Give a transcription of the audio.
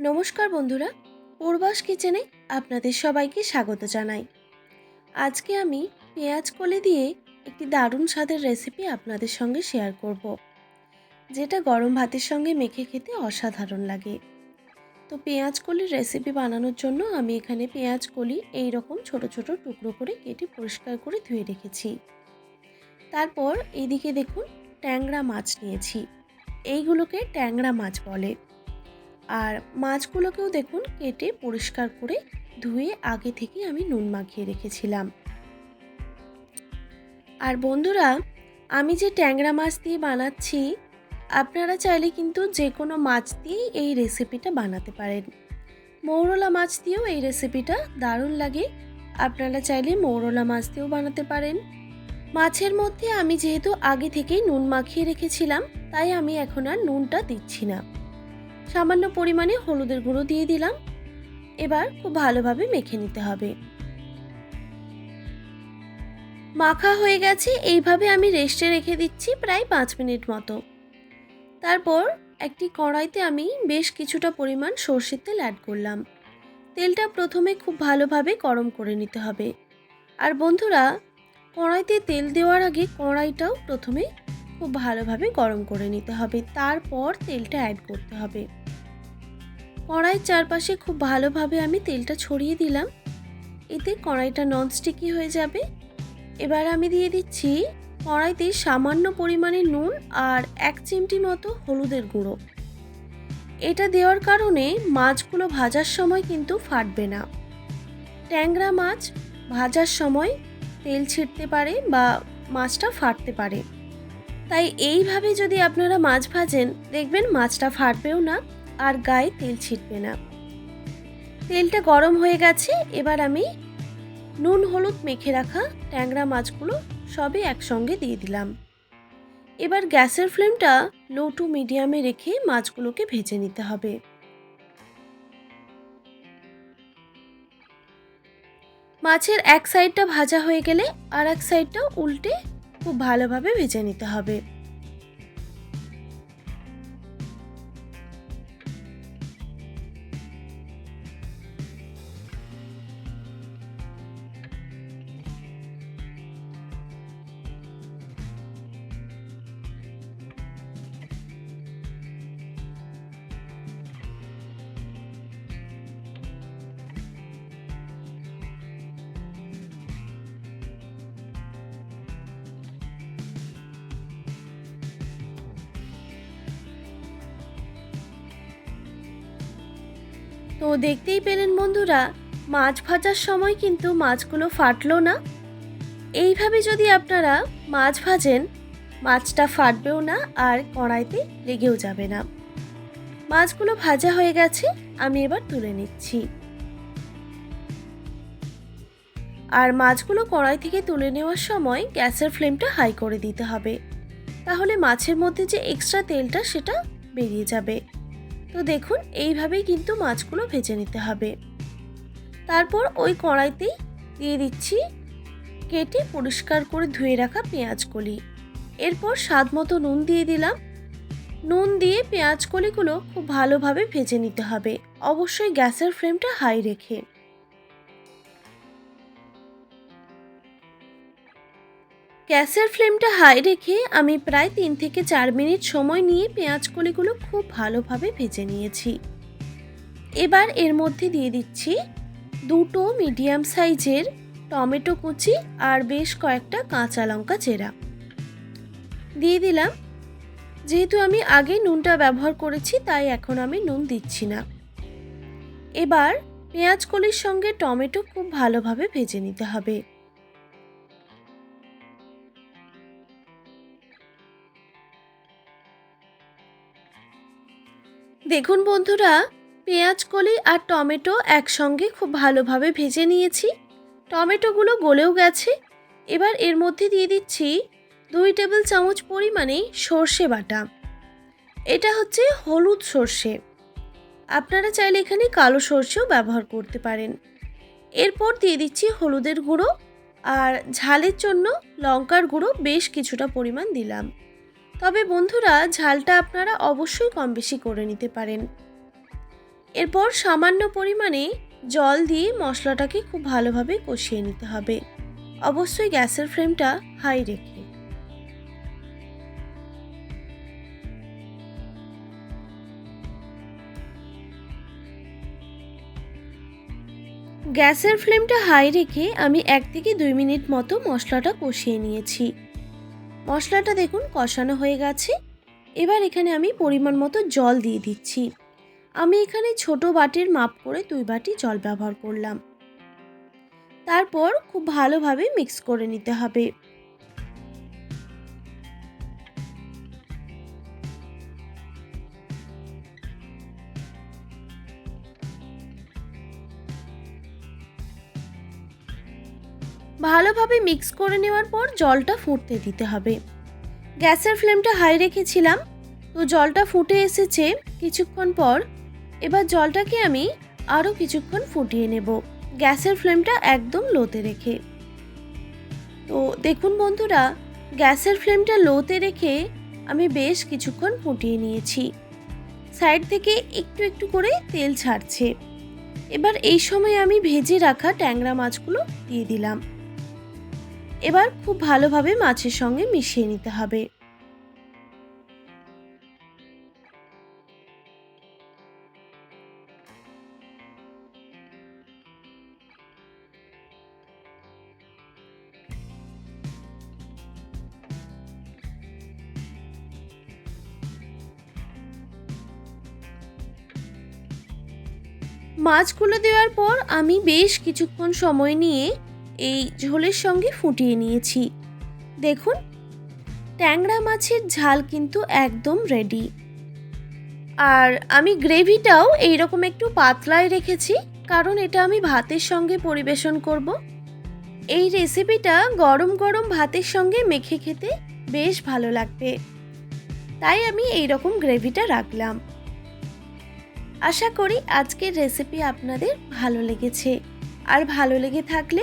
নমস্কার বন্ধুরা পূর্বাস কিচেনে আপনাদের সবাইকে স্বাগত জানাই। আজকে আমি পেঁয়াজ কলি দিয়ে একটি দারুণ স্বাদের রেসিপি আপনাদের সঙ্গে শেয়ার করব। যেটা গরম ভাতের সঙ্গে মেখে খেতে অসাধারণ লাগে। তো পেঁয়াজ কলির রেসিপি বানানোর জন্য আমি এখানে পেঁয়াজ কলি এই রকম ছোট ছোট টুকরো করে কেটে পরিষ্কার করে ধুয়ে রেখেছি। তারপর এইদিকে দেখুন ট্যাংরা মাছ নিয়েছি, এইগুলোকে ট্যাংরা মাছ বলে। আর মাছগুলোকেও দেখুন কেটে পরিষ্কার করে ধুয়ে আগে থেকে আমি নুন মাখিয়ে রেখেছিলাম। আর বন্ধুরা, আমি যে ট্যাংরা মাছ দিয়ে বানাচ্ছি, আপনারা চাইলে কিন্তু যে কোনো মাছ দিয়েই এই রেসিপিটা বানাতে পারেন। মৌরলা মাছ দিয়েও এই রেসিপিটা দারুণ লাগে। আপনারা চাইলে মৌরলা মাছ দিয়েও বানাতে পারেন। মাছের মধ্যে আমি যেহেতু আগে থেকেই নুন মাখিয়ে রেখেছিলাম, তাই আমি এখন আর নুনটা দিচ্ছি না। সামান্য পরিমাণে হলুদের গুঁড়ো দিয়ে দিলাম। এবার খুব ভালোভাবে মেখে নিতে হবে। মাখা হয়ে গেছে, এইভাবে আমি রেস্টে রেখে দিচ্ছি প্রায় পাঁচ মিনিট মতো। তারপর একটি কড়াইতে আমি বেশ কিছুটা পরিমাণ সর্ষের তেল অ্যাড করলাম। তেলটা প্রথমে খুব ভালোভাবে গরম করে নিতে হবে। আর বন্ধুরা, কড়াইতে তেল দেওয়ার আগে কড়াইটাও প্রথমে খুব ভালোভাবে গরম করে নিতে হবে। তারপর তেলটা অ্যাড করতে হবে। কড়াইয়ের চারপাশে খুব ভালোভাবে আমি তেলটা ছড়িয়ে দিলাম। এতে কড়াইটা ননস্টিকি হয়ে যাবে। এবার আমি দিয়ে দিচ্ছি কড়াইতে সামান্য পরিমাণে নুন আর এক চিমটি মতো হলুদের গুঁড়ো। এটা দেওয়ার কারণে মাছগুলো ভাজার সময় কিন্তু ফাটবে না। ট্যাংরা মাছ ভাজার সময় তেল ছিটতে পারে বা মাছটা ফাটতে পারে। তাই এইভাবে যদি আপনারা মাছ ভাজেন, দেখবেন মাছটা ফাটবেও না। আর গায়ে তেল ছিটবে না। তেলটা গরম হয়ে গেছে, এবার আমি নুন, হলুদ মেখে রাখা ট্যাংরা মাছগুলো সবই একসঙ্গে দিয়ে দিলাম। এবার গ্যাসের ফ্লেমটা লো টু মিডিয়ামে রেখে মাছগুলোকে ভেজে নিতে হবে। মাছের এক সাইডটা ভাজা হয়ে গেলে আর এক সাইডটা উল্টে খুব ভালোভাবে ভেজে নিতে হবে। তো দেখতেই পেলেন বন্ধুরা, মাছ ভাজার সময় কিন্তু মাছগুলো ফাটলো না। এইভাবে যদি আপনারা মাছ ভাজেন, মাছটা ফাটবেও না আর কড়াইতে লেগেও যাবে না। মাছগুলো ভাজা হয়ে গেছে, আমি এবার তুলে নিচ্ছি। আর মাছগুলো কড়াই থেকে তুলে নেওয়ার সময় গ্যাসের ফ্লেমটা হাই করে দিতে হবে। তাহলে মাছের মধ্যে যে এক্সট্রা তেলটা, সেটা বেরিয়ে যাবে। তো দেখুন, এইভাবেই কিন্তু মাছগুলো ভেজে নিতে হবে। তারপর ওই কড়াইতেই দিয়ে দিচ্ছি কেটে পরিষ্কার করে ধুয়ে রাখা পেঁয়াজকলি। এরপর স্বাদ মতো নুন দিয়ে দিলাম। নুন দিয়ে পেঁয়াজ কলিগুলো খুব ভালোভাবে ভেজে নিতে হবে। অবশ্যই গ্যাসের ফ্লেমটা হাই রেখে। গ্যাসের ফ্লেমটা হাই রেখে আমি প্রায় তিন থেকে চার মিনিট সময় নিয়ে পেঁয়াজ কলিগুলো খুব ভালোভাবে ভেজে নিয়েছি। এবার এর মধ্যে দিয়ে দিচ্ছি দুটো মিডিয়াম সাইজের টমেটো কুচি আর বেশ কয়েকটা কাঁচা লঙ্কা চেরা। দিয়ে দিলাম। যেহেতু আমি আগে নুনটা ব্যবহার করেছি, তাই এখন আমি নুন দিচ্ছি না। এবার পেঁয়াজ কলির সঙ্গে টমেটো খুব ভালোভাবে ভেজে নিতে হবে। দেখুন বন্ধুরা, পেঁয়াজ, কলি আর টমেটো একসঙ্গে খুব ভালোভাবে ভেজে নিয়েছি। টমেটোগুলো গলেও গেছে। এবার এর মধ্যে দিয়ে দিচ্ছি দুই টেবিল চামচ পরিমাণে সর্ষে বাটা। এটা হচ্ছে হলুদ সর্ষে। আপনারা চাইলে এখানে কালো সর্ষেও ব্যবহার করতে পারেন। এরপর দিয়ে দিচ্ছি হলুদের গুঁড়ো আর ঝালের জন্য লঙ্কার গুঁড়ো বেশ কিছুটা পরিমাণ দিলাম। তবে বন্ধুরা, ঝালটা আপনারা অবশ্যই কম বেশি করে নিতে পারেন। এরপর সামান্য পরিমাণে জল দিয়ে মশলাটাকে খুব ভালোভাবে কষিয়ে নিতে হবে। অবশ্যই গ্যাসের ফ্লেমটা হাই রেখে। গ্যাসের ফ্লেমটা হাই রেখে আমি এক থেকে দুই মিনিট মতো মশলাটা কষিয়ে নিয়েছি। মশলাটা দেখুন কষানো হয়ে গেছে। এবার এখানে আমি পরিমাণ মতো জল দিয়ে দিচ্ছি। আমি এখানে ছোট বাটির মাপ করে দুই বাটি জল ব্যবহার করলাম। তারপর খুব ভালোভাবে মিক্স করে নিতে হবে। ভালোভাবে মিক্স করে নেওয়ার পর জলটা ফুটতে দিতে হবে। গ্যাসের ফ্লেমটা হাই রেখেছিলাম, তো জলটা ফুটে এসেছে কিছুক্ষণ পর। এবার জলটাকে আমি আরও কিছুক্ষণ ফুটিয়ে নেব, গ্যাসের ফ্লেমটা একদম লোতে রেখে। তো দেখুন বন্ধুরা, গ্যাসের ফ্লেমটা লোতে রেখে আমি বেশ কিছুক্ষণ ফুটিয়ে নিয়েছি। সাইড থেকে একটু একটু করে তেল ছাড়ছে। এবার এই সময় আমি ভেজে রাখা ট্যাংরা মাছগুলো দিয়ে দিলাম। এবার খুব ভালোভাবে মাছের সঙ্গে মিশিয়ে নিতে হবে। মাছগুলো দেওয়ার পর আমি বেশ কিছুক্ষণ সময় নিয়ে এই ঝোলের সঙ্গে ফুটিয়ে নিয়েছি। দেখুন, ট্যাংরা মাছের ঝাল কিন্তু একদম রেডি আর আমি গ্রেভিটাও এইরকম একটু পাতলায় রেখেছি, কারণ এটা আমি ভাতের সঙ্গে পরিবেশন করব। এই রেসিপিটা গরম গরম ভাতের সঙ্গে মেখে খেতে বেশ ভালো লাগবে। তাই আমি এই রকম গ্রেভিটা রাখলাম। আশা করি আজকের রেসিপি আপনাদের ভালো লেগেছে। আর ভালো লেগে থাকলে